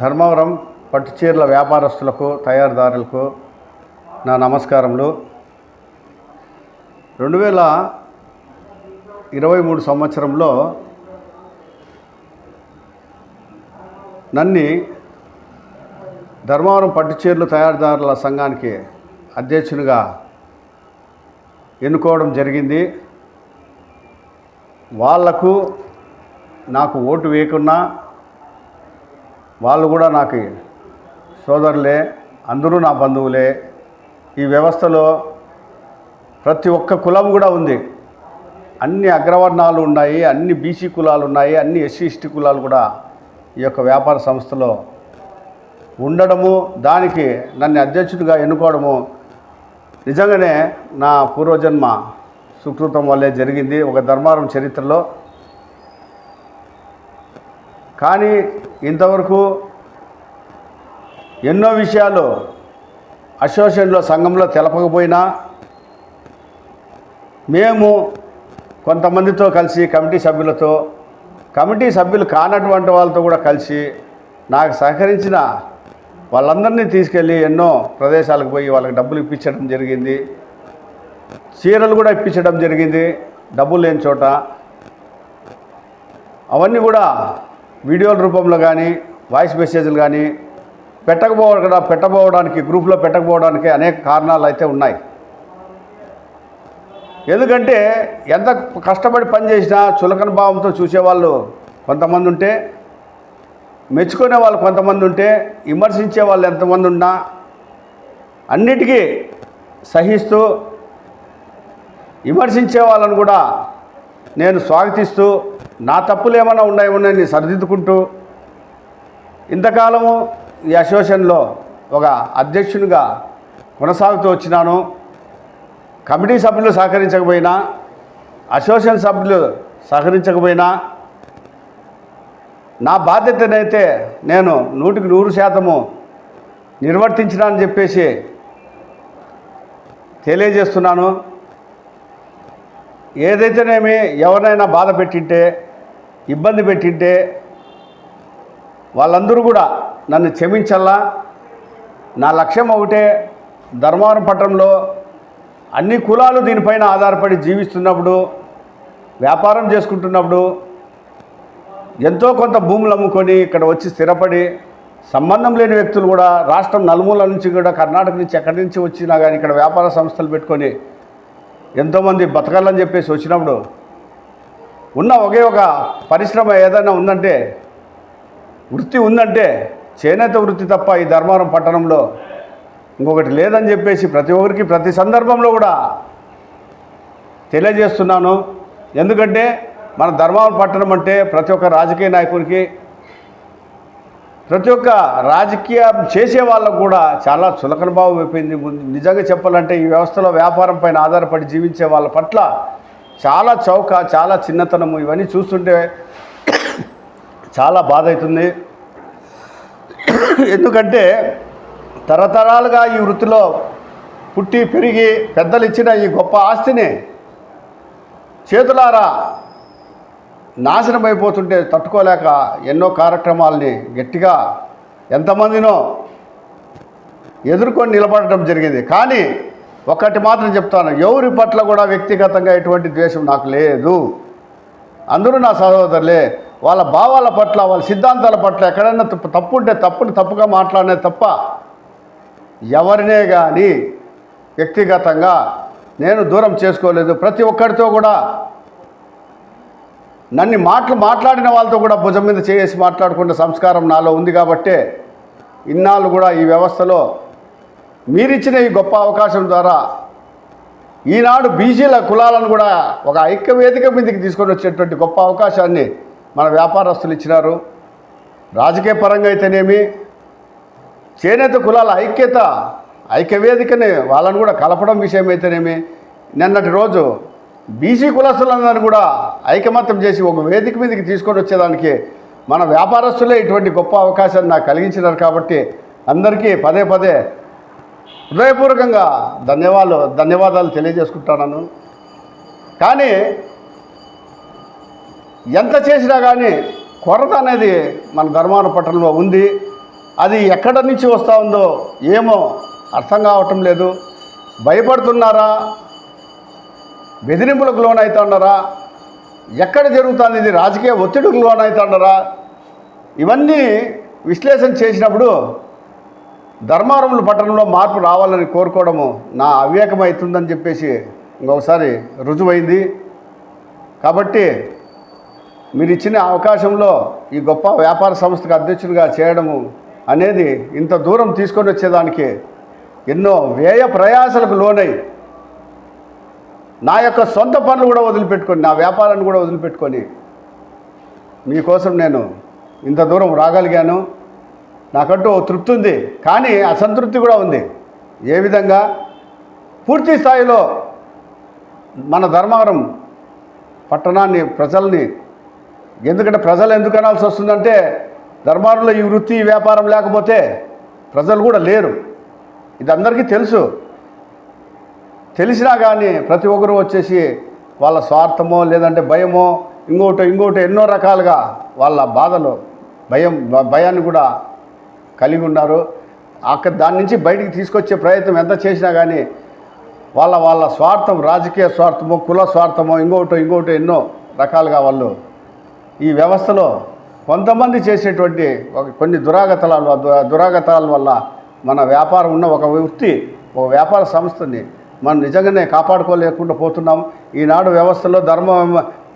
ధర్మవరం పట్టుచీరల వ్యాపారస్తులకు తయారుదారులకు నా నమస్కారములు. రెండు వేల ఇరవై మూడు సంవత్సరంలో నన్ని ధర్మవరం పట్టుచీరలు తయారుదారుల సంఘానికి అధ్యక్షునిగా ఎన్నుకోవడం జరిగింది. వాళ్ళకు నాకు ఓటు వేయకున్నా వాళ్ళు కూడా నాకు సోదరులే అందరూ నా బంధువులే. ఈ వ్యవస్థలో ప్రతి ఒక్క కులం కూడా ఉంది. అన్ని అగ్రవర్ణాలు ఉన్నాయి అన్ని బీసీ కులాలు ఉన్నాయి అన్ని ఎస్సీ ఎస్టీ కులాలు కూడా ఈ యొక్క వ్యాపార సంస్థలో ఉండడము దానికి నన్ను అధ్యక్షుడిగా ఎన్నుకోవడము నిజంగానే నా పూర్వజన్మ సుకృతం వల్లే జరిగింది. ఒక ధర్మారం చరిత్రలో కానీ ఇంతవరకు ఎన్నో విషయాలు అసోసియేషన్లో సంఘంలో తెలపకపోయినా మేము కొంతమందితో కలిసి కమిటీ సభ్యులతో కమిటీ సభ్యులు కానటువంటి వాళ్ళతో కూడా కలిసి నాకు సహకరించిన వాళ్ళందరినీ తీసుకెళ్ళి ఎన్నో ప్రదేశాలకు పోయి వాళ్ళకి డబ్బులు ఇప్పించడం జరిగింది. చీరలు కూడా ఇప్పించడం జరిగింది. డబ్బులు లేని చోట. అవన్నీ కూడా వీడియోల రూపంలో కానీ వాయిస్ మెసేజ్లు కానీ పెట్టకపోవడం పెట్టబోవడానికి గ్రూప్లో పెట్టకపోవడానికి అనేక కారణాలు అయితే ఉన్నాయి. ఎందుకంటే ఎంత కష్టపడి పని చేసినా చులకన భావంతో చూసేవాళ్ళు కొంతమంది ఉంటే మెచ్చుకునే వాళ్ళు కొంతమంది ఉంటే విమర్శించే వాళ్ళు ఎంతమంది ఉన్నా అన్నిటికీ సహిస్తూ విమర్శించే వాళ్ళను కూడా నేను స్వాగతిస్తూ నా తప్పులు ఏమైనా ఉన్నాయో నేను సరిదిద్దుకుంటూ ఇంతకాలము ఈ అసోసియేషన్లో ఒక అధ్యక్షునిగా కొనసాగుతూ వచ్చినాను. కమిటీ సభ్యులు సహకరించకపోయినా అసోసియేషన్ సభ్యులు సహకరించకపోయినా నా బాధ్యతనైతే నేను నూటికి నూరు శాతము నిర్వర్తించినానని చెప్పేసి తెలియజేస్తున్నాను. ఏదైతేనేమి ఎవరినైనా బాధ పెట్టింటే ఇబ్బంది పెట్టింటే వాళ్ళందరూ కూడా నన్ను క్షమించల్లా. నా లక్ష్యం ఒకటే ధర్మవరం పట్టణంలో అన్ని కులాలు దీనిపైన ఆధారపడి జీవిస్తున్నప్పుడు వ్యాపారం చేసుకుంటున్నప్పుడు ఎంతో కొంత భూములు అమ్ముకొని ఇక్కడ వచ్చి స్థిరపడి సంబంధం లేని వ్యక్తులు కూడా రాష్ట్రం నలుమూల నుంచి కూడా కర్ణాటక నుంచి ఎక్కడి నుంచి వచ్చినా కానీ ఇక్కడ వ్యాపార సంస్థలు పెట్టుకొని ఎంతోమంది బతకాలని చెప్పేసి వచ్చినప్పుడు ఉన్న ఒకే ఒక పరిశ్రమ ఏదైనా ఉందంటే వృత్తి ఉందంటే చేనేత వృత్తి తప్ప ఈ ధర్మవరం పట్టణంలో ఇంకొకటి లేదని చెప్పేసి ప్రతి ఒక్కరికి ప్రతి సందర్భంలో కూడా తెలియజేస్తున్నాను. ఎందుకంటే మన ధర్మవరం పట్టణం అంటే ప్రతి ఒక్క రాజకీయ నాయకుడికి ప్రతి ఒక్క రాజకీయం చేసే వాళ్ళకు కూడా చాలా చులకన భావం అయిపోయింది. నిజంగా చెప్పాలంటే ఈ వ్యవస్థలో వ్యాపారం పైన ఆధారపడి జీవించే వాళ్ళ పట్ల చాలా చౌక చాలా చిన్నతనము ఇవన్నీ చూస్తుంటే చాలా బాధ అవుతుంది. ఎందుకంటే తరతరాలుగా ఈ వృత్తిలో పుట్టి పెరిగి పెద్దలు ఇచ్చిన ఈ గొప్ప ఆస్తిని చేతులారా నాశనం అయిపోతుంటే తట్టుకోలేక ఎన్నో కార్యక్రమాలని గట్టిగా ఎంతమందినో ఎదుర్కొని నిలబడటం జరిగింది. కానీ ఒక్కటి మాత్రం చెప్తాను ఎవరి పట్ల కూడా వ్యక్తిగతంగా ఎటువంటి ద్వేషం నాకు లేదు. అందరూ నా సహోదరులే వాళ్ళ భావాల పట్ల వాళ్ళ సిద్ధాంతాల పట్ల ఎక్కడైనా తప్పు తప్పు ఉంటే తప్పుని తప్పుగా మాట్లాడినే తప్ప ఎవరినే కానీ వ్యక్తిగతంగా నేను దూరం చేసుకోలేదు. ప్రతి ఒక్కరితో కూడా నన్ను మాటలు మాట్లాడిన వాళ్ళతో కూడా భుజం మీద చేసి మాట్లాడుకునే సంస్కారం నాలో ఉంది కాబట్టే ఇన్నాళ్ళు కూడా ఈ వ్యవస్థలో మీరిచ్చిన ఈ గొప్ప అవకాశం ద్వారా ఈనాడు బీసీల కులాలను కూడా ఒక ఐక్య వేదిక మీదకి తీసుకొని వచ్చేటువంటి గొప్ప అవకాశాన్ని మన వ్యాపారస్తులు ఇచ్చినారు. రాజకీయ పరంగా అయితేనేమి చేనేత కులాల ఐక్యత ఐక్యవేదికని వాళ్ళను వాళ్ళని కూడా కలపడం విషయం అయితేనేమి నిన్నటి రోజు బీసీ కులస్తులందరినీ కూడా ఐకమత్యం చేసి ఒక వేదిక మీదకి తీసుకొని వచ్చేదానికి మన వ్యాపారస్తులే ఇటువంటి గొప్ప అవకాశాన్ని నాకు కలిగించినారు కాబట్టి అందరికీ పదే పదే హృదయపూర్వకంగా ధన్యవాదాలు ధన్యవాదాలు తెలియజేసుకుంటున్నాను. కానీ ఎంత చేసినా కానీ కొరత అనేది మన ధర్మాన పట్టణంలో ఉంది. అది ఎక్కడి నుంచి వస్తూ ఉందో ఏమో అర్థం కావటం లేదు. భయపడుతున్నారా? బెదిరింపులకు లోనవుతున్నారా ఎక్కడ జరుగుతుంది ఇది? రాజకీయ ఒత్తిడికి లోనవుతున్నారా ఇవన్నీ విశ్లేషణ చేసినప్పుడు ధర్మారముల పట్టణంలో మార్పు రావాలని కోరుకోవడము నా అవివేకమవుతుందని చెప్పేసి ఇంకొకసారి రుజువైంది. కాబట్టి మీరు ఇచ్చిన అవకాశంలో ఈ గొప్ప వ్యాపార సంస్థకు అధ్యక్షుడిగా చేయడము అనేది ఇంత దూరం తీసుకొని వచ్చేదానికి ఎన్నో వ్యయ ప్రయాసలకు లోనై నా యొక్క సొంత పనులు కూడా వదిలిపెట్టుకొని నా వ్యాపారాన్ని కూడా వదిలిపెట్టుకొని మీకోసం నేను ఇంత దూరం రాగలిగాను. నాకంటూ తృప్తి ఉంది కానీ అసంతృప్తి కూడా ఉంది. ఏ విధంగా? పూర్తి స్థాయిలో మన ధర్మవరం పట్టణాన్ని ప్రజల్ని ఎందుకంటే ప్రజలు ఎందుకు అనాల్సి వస్తుందంటే ధర్మవరంలో ఈ వృత్తి ఈ వ్యాపారం లేకపోతే ప్రజలు కూడా లేరు. ఇది అందరికీ తెలుసు. తెలిసినా కానీ ప్రతి ఒక్కరూ వచ్చేసి వాళ్ళ స్వార్థమో లేదంటే భయమో ఇంకోటి ఇంకోటి ఎన్నో రకాలుగా వాళ్ళ బాధలు భయం భ- భయాన్ని కూడా కలిగి ఉన్నారు. అక్కడ దాని నుంచి బయటికి తీసుకొచ్చే ప్రయత్నం ఎంత చేసినా కానీ వాళ్ళ వాళ్ళ స్వార్థం రాజకీయ స్వార్థమో కుల స్వార్థమో ఇంకోటో ఇంకోటో ఎన్నో రకాలుగా వాళ్ళు ఈ వ్యవస్థలో కొంతమంది చేసేటువంటి ఒక కొన్ని దురాగతాల దురాగతాల వల్ల మన వ్యాపారం ఉన్న ఒక వృత్తి ఒక వ్యాపార సంస్థని మనం నిజంగానే కాపాడుకోలేకుండా పోతున్నాం. ఈనాడు వ్యవస్థలో ధర్మ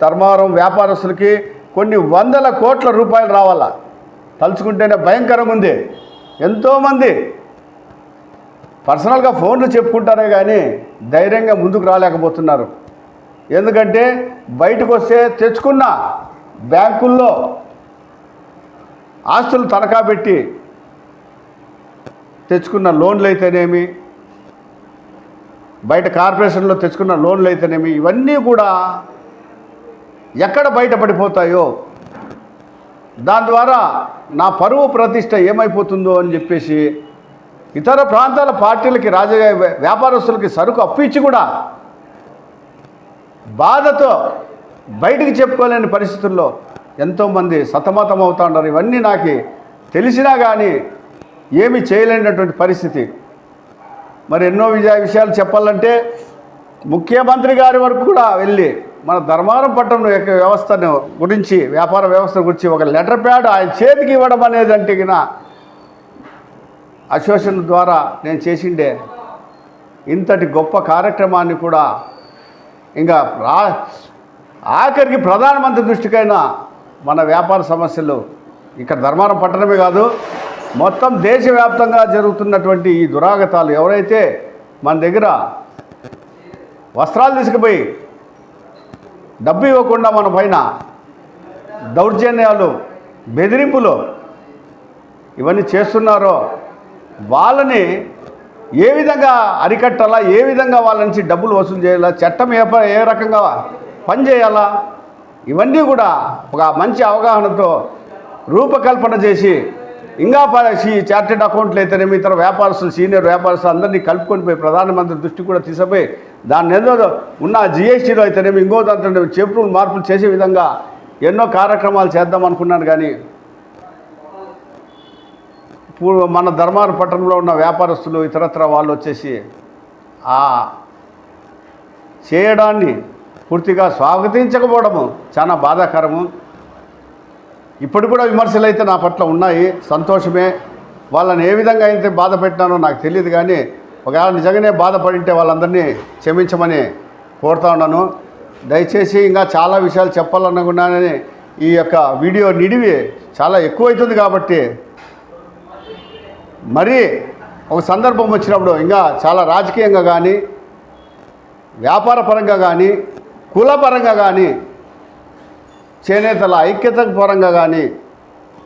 ధర్మవరం వ్యాపారస్తులకి కొన్ని వందల కోట్ల రూపాయలు రావాలా? తలుచుకుంటేనే భయంకరంగా ఉంది. ఎంతోమంది పర్సనల్గా ఫోన్లు చెప్పుకుంటారే కానీ ధైర్యంగా ముందుకు రాలేకపోతున్నారు. ఎందుకంటే బయటకు వస్తే తెచ్చుకున్న బ్యాంకుల్లో ఆస్తులు తనఖా పెట్టి తెచ్చుకున్న లోన్లు అయితేనేమి బయట కార్పొరేషన్లో తెచ్చుకున్న లోన్లు అయితేనేమి ఇవన్నీ కూడా ఎక్కడ బయటపడిపోతాయో దాని ద్వారా నా పరువు ప్రతిష్ట ఏమైపోతుందో అని చెప్పేసి ఇతర ప్రాంతాల పార్టీలకి రాజకీయ వ్యాపారస్తులకి సరుకు అప్పించి కూడా బాధతో బయటికి చెప్పుకోలేని పరిస్థితుల్లో ఎంతోమంది సతమతం అవుతా ఉన్నారు ఇవన్నీ నాకు తెలిసినా కానీ ఏమీ చేయలేనటువంటి పరిస్థితి. మరి ఎన్నో విజయ విషయాలు చెప్పాలంటే ముఖ్యమంత్రి గారి వరకు కూడా వెళ్ళి మన ధర్మారం పట్టణం యొక్క వ్యవస్థను గురించి వ్యాపార వ్యవస్థ గురించి ఒక లెటర్ ప్యాడ్ ఆయన చేతికి ఇవ్వడం అనేది అంటే గిన అసోసియేషన్ ద్వారా నేను చేసిండే ఇంతటి గొప్ప కార్యక్రమాన్ని కూడా ఇంకా రా ఆఖరికి ప్రధానమంత్రి దృష్టికైనా మన వ్యాపార సమస్యలు ఇక్కడ ధర్మారం పట్టణమే కాదు మొత్తం దేశవ్యాప్తంగా జరుగుతున్నటువంటి ఈ దురాగతాలు ఎవరైతే మన దగ్గర వస్త్రాలు తీసుకుపోయి డబ్బు ఇవ్వకుండా మన పైన దౌర్జన్యాలు బెదిరింపులు ఇవన్నీ చేస్తున్నారో వాళ్ళని ఏ విధంగా అరికట్టాలా ఏ విధంగా వాళ్ళ నుంచి డబ్బులు వసూలు చేయాలా చట్టం ఏ ఏ రకంగా పనిచేయాలా ఇవన్నీ కూడా ఒక మంచి అవగాహనతో రూపకల్పన చేసి ఇంకా ప- చార్టెడ్ అకౌంట్లు అయితేనేమి ఇతర వ్యాపారస్తులు సీనియర్ వ్యాపారస్తులు అందరినీ కలుపుకొని పోయి ప్రధానమంత్రి దృష్టి కూడా తీసిపోయి దాన్ని ఏదో ఉన్న జిఎస్టీలో అయితేనేమి ఇంకో దాంట్లో చెప్పులు మార్పులు చేసే విధంగా ఎన్నో కార్యక్రమాలు చేద్దాం అనుకున్నాను కానీ ఇప్పుడు మన ధర్మార పట్టణంలో ఉన్న వ్యాపారస్తులు ఇతరత్ర వాళ్ళు వచ్చేసి ఆ చేయడాన్ని పూర్తిగా స్వాగతించకపోవడము చాలా బాధాకరము. ఇప్పుడు కూడా విమర్శలు అయితే నా పట్ల ఉన్నాయి. సంతోషమే. వాళ్ళని ఏ విధంగా అయితే బాధ పెట్టినానో నాకు తెలియదు కానీ ఒకవేళ నిజంగానే బాధపడింటే వాళ్ళందరినీ క్షమించమని కోరుతా ఉన్నాను. దయచేసి ఇంకా చాలా విషయాలు చెప్పాలనుకున్నానని ఈ యొక్క వీడియో నిడివి చాలా ఎక్కువైతుంది కాబట్టి మరి ఒక సందర్భం వచ్చినప్పుడు ఇంకా చాలా రాజకీయంగా కానీ వ్యాపార పరంగా కానీ కులపరంగా కానీ చేనేతల ఐక్యత పరంగా కానీ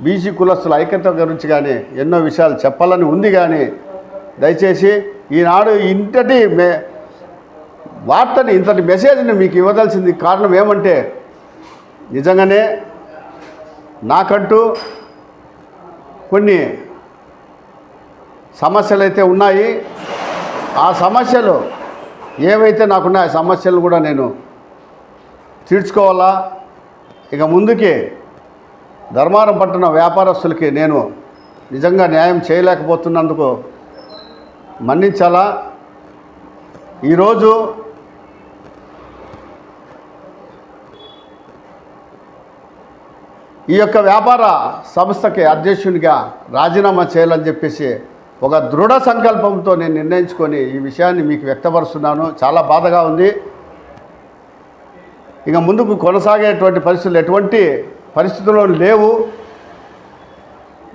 బీసీ కులస్తుల ఐక్యత గురించి కానీ ఎన్నో విషయాలు చెప్పాలని ఉంది కానీ దయచేసి ఈనాడు ఇంతటి మే వార్తని ఇంతటి మెసేజ్ని మీకు ఇవ్వదలసింది కారణం ఏమంటే నిజంగానే నాకంటూ కొన్ని సమస్యలు అయితే ఉన్నాయి. ఆ సమస్యలు ఏవైతే నాకున్నాయో ఆ సమస్యలు కూడా నేను తీర్చుకోవాలా? ఇక ముందుకి ధర్మారం పట్టణ వ్యాపారస్తులకి నేను నిజంగా న్యాయం చేయలేకపోతున్నందుకు మన్నించాలా? ఈరోజు ఈ యొక్క వ్యాపార సంస్థకి అధ్యక్షునిగా రాజీనామా చేయాలని చెప్పేసి ఒక దృఢ సంకల్పంతో నేను నిర్ణయించుకొని ఈ విషయాన్ని మీకు వ్యక్తపరుస్తున్నాను. చాలా బాధగా ఉంది. ఇక ముందుకు కొనసాగేటువంటి పరిస్థితులు ఎటువంటి పరిస్థితుల్లో లేవు.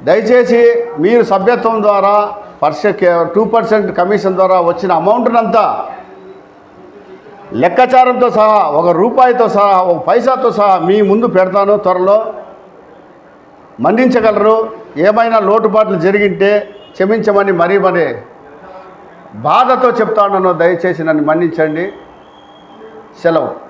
దయచేసి మీరు సభ్యత్వం ద్వారా పర్స టూ పర్సెంట్ కమిషన్ ద్వారా వచ్చిన అమౌంట్నంతా లెక్కాచారంతో సహా ఒక రూపాయితో సహా ఒక పైసాతో సహా మీ ముందు పెడతాను త్వరలో. మన్నించగలరు ఏమైనా లోటుపాట్లు జరిగింటే క్షమించమని మరీ మరి బాధతో చెప్తాను దయచేసి నన్ను మన్నించండి. సెలవు.